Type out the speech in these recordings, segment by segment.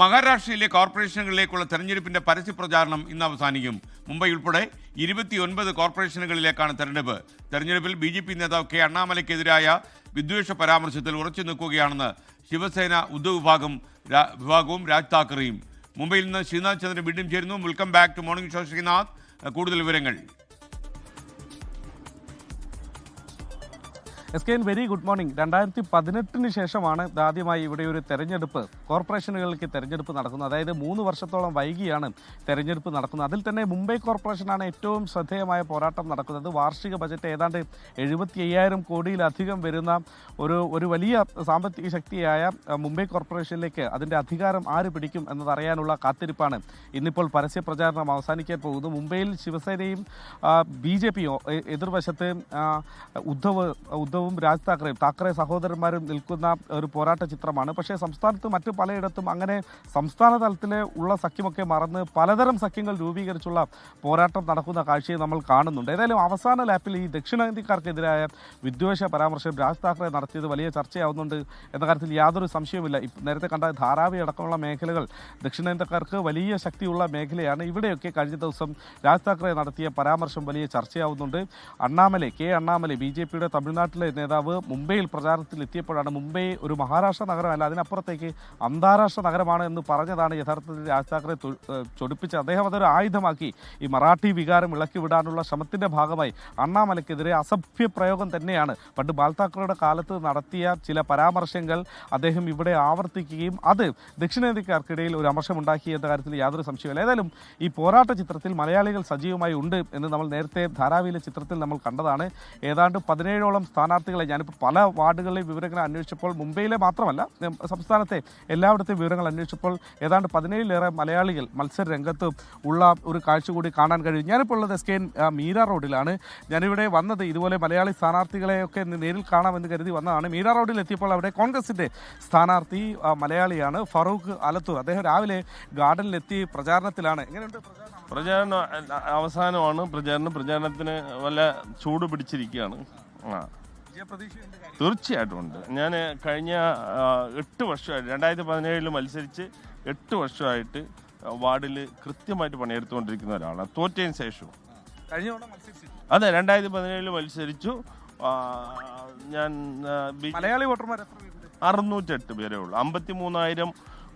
മഹാരാഷ്ട്രയിലെ കോർപ്പറേഷനുകളിലേക്കുള്ള തെരഞ്ഞെടുപ്പിന്റെ പരസ്യ പ്രചാരണം ഇന്ന് അവസാനിക്കും. മുംബൈ ഉൾപ്പെടെ ഇരുപത്തിയൊൻപത് കോർപ്പറേഷനുകളിലേക്കാണ് തെരഞ്ഞെടുപ്പ്. തെരഞ്ഞെടുപ്പിൽ ബി ജെ പി നേതാവ് കെ അണ്ണാമലയ്ക്കെതിരായ വിദ്വേഷ പരാമർശത്തിൽ ഉറച്ചു നിൽക്കുകയാണെന്ന് ശിവസേന ഉദ്യോഗ വിഭാഗം വിഭാഗവും രാജ് താക്കറെയും. മുംബൈയിൽ നിന്ന് ശ്രീനാഥ് ചന്ദ്രൻ വീണ്ടും ചേരുന്നു. Welcome back to morning show Srinath. കൂടുതൽ വിവരങ്ങൾ. S K N very good morning രണ്ടായിരത്തി പതിനെട്ടിന് ശേഷമാണ് ആദ്യമായി ഇവിടെ ഒരു തെരഞ്ഞെടുപ്പ് കോർപ്പറേഷനുകളിലേക്ക് തെരഞ്ഞെടുപ്പ് നടക്കുന്നത്. അതായത് മൂന്ന് വർഷത്തോളം വൈകിയാണ് തെരഞ്ഞെടുപ്പ് നടക്കുന്നത്. അതിൽ തന്നെ മുംബൈ കോർപ്പറേഷനാണ് ഏറ്റവും ശ്രദ്ധേയമായ പോരാട്ടം നടക്കുന്നത്. വാർഷിക ബജറ്റ് ഏതാണ്ട് എഴുപത്തി അയ്യായിരം കോടിയിലധികം വരുന്ന ഒരു ഒരു വലിയ സാമ്പത്തിക ശക്തിയായ മുംബൈ കോർപ്പറേഷനിലേക്ക് അതിന്റെ അധികാരം ആര് പിടിക്കും എന്നതറിയാനുള്ള കാത്തിരിപ്പാണ് ഇന്നിപ്പോൾ പരസ്യ പ്രചാരണം അവസാനിക്കാൻ പോകുന്നത്. മുംബൈയിൽ ശിവസേനയും ബി ജെ പിയും എതിർവശത്ത് ഉദ്ധവ് ഉദ്ധവ് ഉദ്ധവും രാജ് താക്കറെയും താക്കറെ സഹോദരന്മാരും നിൽക്കുന്ന ഒരു പോരാട്ട ചിത്രമാണ്. പക്ഷേ സംസ്ഥാനത്ത് മറ്റ് പലയിടത്തും അങ്ങനെ സംസ്ഥാന തലത്തിലെ ഉള്ള സഖ്യമൊക്കെ മറന്ന് പലതരം സഖ്യങ്ങൾ രൂപീകരിച്ചുള്ള പോരാട്ടം നടക്കുന്ന കാഴ്ചയെ നമ്മൾ കാണുന്നുണ്ട്. ഏതായാലും അവസാന ലാപ്പിൽ ഈ ദക്ഷിണേന്ത്യക്കാർക്കെതിരായ വിദ്വേഷ പരാമർശം രാജ് താക്കറെ നടത്തിയത് വലിയ ചർച്ചയാവുന്നുണ്ട് എന്ന കാര്യത്തിൽ യാതൊരു സംശയവുമില്ല. നേരത്തെ കണ്ട ധാരാവി അടക്കമുള്ള മേഖലകൾ ദക്ഷിണേന്ത്യക്കാർക്ക് വലിയ ശക്തിയുള്ള മേഖലയാണ്. ഇവിടെയൊക്കെ കഴിഞ്ഞ ദിവസം രാജ് താക്കറെ നടത്തിയ പരാമർശം വലിയ ചർച്ചയാവുന്നുണ്ട്. Annamalai K Annamalai B J പിയുടെ തമിഴ്നാട്ടിലെ നേതാവ് മുംബൈയിൽ പ്രചാരണത്തിൽ എത്തിയപ്പോഴാണ് മുംബൈ ഒരു മഹാരാഷ്ട്ര നഗരമല്ല അതിനപ്പുറത്തേക്ക് അന്താരാഷ്ട്ര നഗരമാണ് എന്ന് പറഞ്ഞതാണ് യഥാർത്ഥത്തിൽ രാജ് താക്കറെ ചൊടിപ്പിച്ച് അദ്ദേഹം അതൊരു ആയുധമാക്കി ഈ മറാഠി വികാരം ഇളക്കി വിടാനുള്ള ശ്രമത്തിന്റെ ഭാഗമായി അണ്ണാമലയ്ക്കെതിരെ അസഭ്യ പ്രയോഗം തന്നെയാണ്. പണ്ട് ബാൽ താക്കറയുടെ കാലത്ത് നടത്തിയ ചില പരാമർശങ്ങൾ അദ്ദേഹം ഇവിടെ ആവർത്തിക്കുകയും അത് ദക്ഷിണേന്ത്യക്കാർക്കിടയിൽ ഒരു അമർഷമുണ്ടാക്കി കാര്യത്തിൽ യാതൊരു സംശയമില്ല ഏതായാലും ഈ പോരാട്ട ചിത്രത്തിൽ മലയാളികൾ സജീവമായി ഉണ്ട് എന്ന് നമ്മൾ നേരത്തെ ധാരാവിയിലെ ചിത്രത്തിൽ നമ്മൾ കണ്ടതാണ്. ഏതാണ്ട് പതിനേഴോളം സ്ഥാനാർത്ഥികളെ ഞാനിപ്പോൾ പല വാർഡുകളിലെ വിവരങ്ങൾ അന്വേഷിച്ചപ്പോൾ മുംബൈയിലെ മാത്രമല്ല സംസ്ഥാനത്തെ എല്ലായിടത്തെയും വിവരങ്ങൾ അന്വേഷിച്ചപ്പോൾ ഏതാണ്ട് പതിനേഴിലേറെ മലയാളികൾ മത്സര രംഗത്ത് ഉള്ള ഒരു കാഴ്ച കൂടി കാണാൻ കഴിയും. ഞാനിപ്പോൾ ഉള്ളത് എസ് കെ മീര റോഡിലാണ്. ഞാനിവിടെ വന്നത് ഇതുപോലെ മലയാളി സ്ഥാനാർത്ഥികളെയൊക്കെ നേരിൽ കാണാമെന്ന് കരുതി വന്നതാണ്. മീര റോഡിൽ എത്തിയപ്പോൾ അവിടെ കോൺഗ്രസിന്റെ സ്ഥാനാർത്ഥി മലയാളിയാണ് ഫറൂഖ് അലത്തൂർ. അദ്ദേഹം രാവിലെ ഗാർഡനിലെത്തി പ്രചാരണത്തിലാണ്. എങ്ങനെയുണ്ട് പ്രചാരണം? അവസാനമാണ്. പ്രചാരണം പ്രചാരണത്തിന് വല്ല ചൂട് പിടിച്ചിരിക്കുകയാണ്. ആ. തീർച്ചയായിട്ടും ഉണ്ട്. ഞാൻ കഴിഞ്ഞ എട്ട് വർഷമായിട്ട് രണ്ടായിരത്തി പതിനേഴിൽ മത്സരിച്ച് എട്ട് വർഷമായിട്ട് വാർഡിൽ കൃത്യമായിട്ട് പണിയെടുത്തുകൊണ്ടിരിക്കുന്ന ഒരാളാണ് തോറ്റതിന് ശേഷവും. കഴിഞ്ഞ അതെ രണ്ടായിരത്തി പതിനേഴിൽ മത്സരിച്ചു. ഞാൻ മലയാളി വോട്ടർമാർ അറുന്നൂറ്റെട്ട് പേരേ ഉള്ളൂ. അമ്പത്തി മൂന്നായിരം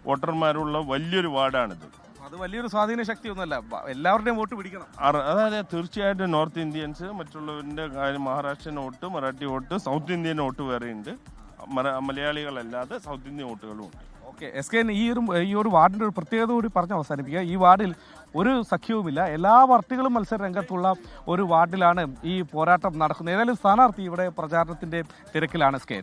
വോട്ടർമാരുള്ള വലിയൊരു വാർഡാണിത്. അത് വലിയൊരു സ്വാധീന ശക്തി ഒന്നുമല്ല ബ- എല്ലാവരുടെയും വോട്ട് പിടിക്കണം. അറ- അതായത് തീർച്ചയായിട്ടും നോർത്ത് ഇന്ത്യൻസ് മറ്റുള്ളവരുടെ കാര്യം മഹാരാഷ്ട്രൻ vote Marathi vote south Indian vote വേറെയുണ്ട് മല- മലയാളികളല്ലാതെ സൗത്ത് ഇന്ത്യൻ വോട്ടുകളും ഉണ്ട്. ഓക്കെ എസ് കെ ഈ ഒരു ഈ ഒരു വാർഡിന്റെ ഒരു പ്രത്യേകത കൂടി പറഞ്ഞ് അവസാനിപ്പിക്കുക. ഈ വാർഡിൽ ഒരു സഖ്യവുമില്ല. എല്ലാ പാർട്ടികളും മത്സര രംഗത്തുള്ള ഒരു വാർഡിലാണ് ഈ പോരാട്ടം നടക്കുന്നത്. ഏതായാലും സ്ഥാനാർത്ഥി ഇവിടെ പ്രചാരണത്തിന്റെ തിരക്കിലാണ് എസ് കെ.